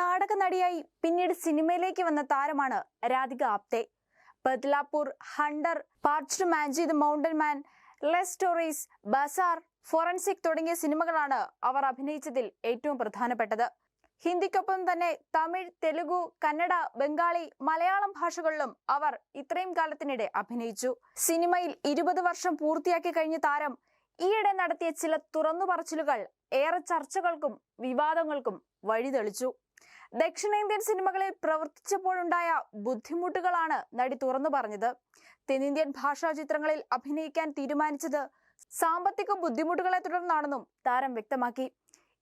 നാടക നടിയായി പിന്നീട് സിനിമയിലേക്ക് വന്ന താരമാണ് Radhika Apte. Badlapur Hunter Parched Manjhi the Mountain Man Lust Stories Bazaar Forensic തുടങ്ങിയ സിനിമകളാണ് അവർ അഭിനയിച്ചതിൽ ഏറ്റവും പ്രധാനപ്പെട്ടത്. ഹിന്ദിക്കൊപ്പം തന്നെ തമിഴ് തെലുഗു കന്നഡ ബംഗാളി മലയാളം ഭാഷകളിലും അവർ ഇത്രയും കാലത്തിനിടെ അഭിനയിച്ചു. സിനിമയിൽ ഇരുപത് വർഷം പൂർത്തിയാക്കി കഴിഞ്ഞ താരം ഈയിടെ നടത്തിയ ചില തുറന്നു പറച്ചിലുകൾ ഏറെ ചർച്ചകൾക്കും വിവാദങ്ങൾക്കും വഴിതെളിച്ചു. ദക്ഷിണേന്ത്യൻ സിനിമകളിൽ പ്രവർത്തിച്ചപ്പോഴുണ്ടായ ബുദ്ധിമുട്ടുകളാണ് നടി തുറന്നു പറഞ്ഞത്. തെന്നിന്ത്യൻ ഭാഷാ ചിത്രങ്ങളിൽ അഭിനയിക്കാൻ തീരുമാനിച്ചത് സാമ്പത്തിക ബുദ്ധിമുട്ടുകളെ തുടർന്നാണെന്നും താരം വ്യക്തമാക്കി.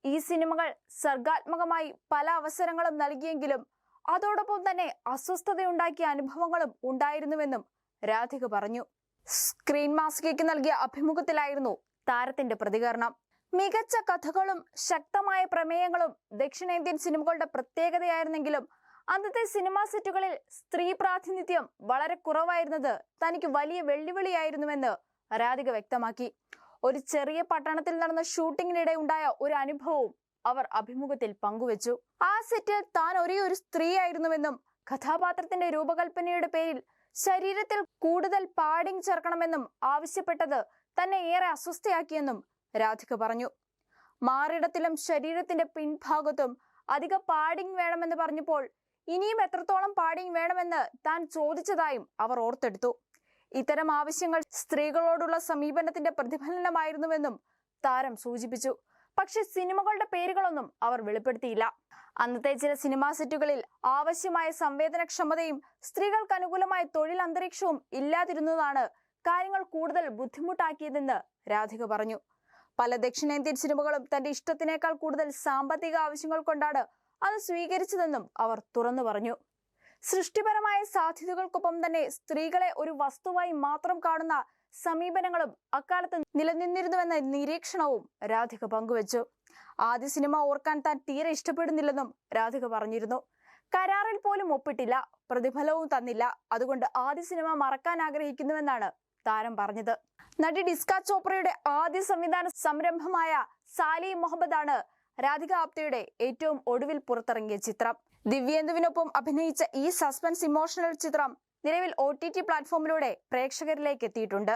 ഈ സിനിമകൾ സർഗാത്മകമായി പല അവസരങ്ങളും നൽകിയെങ്കിലും അതോടൊപ്പം തന്നെ അസ്വസ്ഥതയുണ്ടാക്കിയ അനുഭവങ്ങളും ഉണ്ടായിരുന്നുവെന്നും രാധിക പറഞ്ഞു. സ്ക്രീൻ മാസികയ്ക്ക് നൽകിയ അഭിമുഖത്തിലായിരുന്നു താരത്തിന്റെ പ്രതികരണം. മികച്ച കഥകളും ശക്തമായ പ്രമേയങ്ങളും ദക്ഷിണേന്ത്യൻ സിനിമകളുടെ പ്രത്യേകതയായിരുന്നെങ്കിലും അന്നത്തെ സിനിമാ സെറ്റുകളിൽ സ്ത്രീ പ്രാതിനിധ്യം വളരെ കുറവായിരുന്നത് തനിക്ക് വലിയ വെല്ലുവിളിയായിരുന്നുവെന്ന് രാധിക വ്യക്തമാക്കി. ഒരു ചെറിയ പട്ടണത്തിൽ നടന്ന ഷൂട്ടിങ്ങിനിടെ ഉണ്ടായ ഒരു അനുഭവവും അവർ അഭിമുഖത്തിൽ പങ്കുവച്ചു. ആ സെറ്റിൽ താൻ ഒരേ ഒരു സ്ത്രീയായിരുന്നുവെന്നും കഥാപാത്രത്തിന്റെ രൂപകൽപ്പനയുടെ പേരിൽ ശരീരത്തിൽ കൂടുതൽ പാഡിംഗ് ചേർക്കണമെന്നും ആവശ്യപ്പെട്ടത് തന്നെ ഏറെ അസ്വസ്ഥയാക്കിയെന്നും രാധിക പറഞ്ഞു. മാറിടത്തിലും ശരീരത്തിന്റെ പിൻഭാഗത്തും അധിക പാഡിംഗ് വേണമെന്ന് പറഞ്ഞപ്പോൾ ഇനിയും എത്രത്തോളം പാഡിംഗ് വേണമെന്ന് താൻ ചോദിച്ചതായും അവർ ഓർത്തെടുത്തു. ഇത്തരം ആവശ്യങ്ങൾ സ്ത്രീകളോടുള്ള സമീപനത്തിന്റെ പ്രതിഫലനമായിരുന്നുവെന്നും താരം സൂചിപ്പിച്ചു. പക്ഷെ സിനിമകളുടെ പേരുകളൊന്നും അവർ വെളിപ്പെടുത്തിയില്ല. അന്നത്തെ ചില സിനിമാ സെറ്റുകളിൽ ആവശ്യമായ സംവേദനക്ഷമതയും സ്ത്രീകൾക്ക് അനുകൂലമായ തൊഴിൽ അന്തരീക്ഷവും ഇല്ലാതിരുന്നതാണ് കാര്യങ്ങൾ കൂടുതൽ ബുദ്ധിമുട്ടാക്കിയതെന്ന് രാധിക പറഞ്ഞു. പല ദക്ഷിണേന്ത്യൻ സിനിമകളും തന്റെ ഇഷ്ടത്തിനേക്കാൾ കൂടുതൽ സാമ്പത്തിക ആവശ്യങ്ങൾ കൊണ്ടാണ് അത് സ്വീകരിച്ചതെന്നും അവർ തുറന്നു പറഞ്ഞു. സൃഷ്ടിപരമായ സാധ്യതകൾക്കൊപ്പം തന്നെ സ്ത്രീകളെ ഒരു വസ്തുവായി മാത്രം കാണുന്ന സമീപനങ്ങളും അക്കാലത്ത് നിലനിന്നിരുന്നുവെന്ന നിരീക്ഷണവും രാധിക പങ്കുവച്ചു. ആദ്യ സിനിമ ഓർക്കാൻ താൻ തീരെ ഇഷ്ടപ്പെടുന്നില്ലെന്നും രാധിക പറഞ്ഞിരുന്നു. കരാറിൽ പോലും ഒപ്പിട്ടില്ല പ്രതിഫലവും തന്നില്ല. അതുകൊണ്ട് ആദ്യ സിനിമ മറക്കാൻ ആഗ്രഹിക്കുന്നുവെന്നാണ് താരം പറഞ്ഞത്. നടി ഡിസ്ക ചോപ്രയുടെ ആദ്യ സംവിധാന സംരംഭമായ സാലി മുഹമ്മദ് ആണ് രാധിക ആപ്തയുടെ ഏറ്റവും ഒടുവിൽ പുറത്തിറങ്ങിയ ചിത്രം. ദിവ്യേന്ദുവിനൊപ്പം അഭിനയിച്ച ഈ സസ്പെൻസ് ഇമോഷണൽ ചിത്രം നിലവിൽ ഒ ടി ടി പ്ലാറ്റ്ഫോമിലൂടെ പ്രേക്ഷകരിലേക്ക് എത്തിയിട്ടുണ്ട്.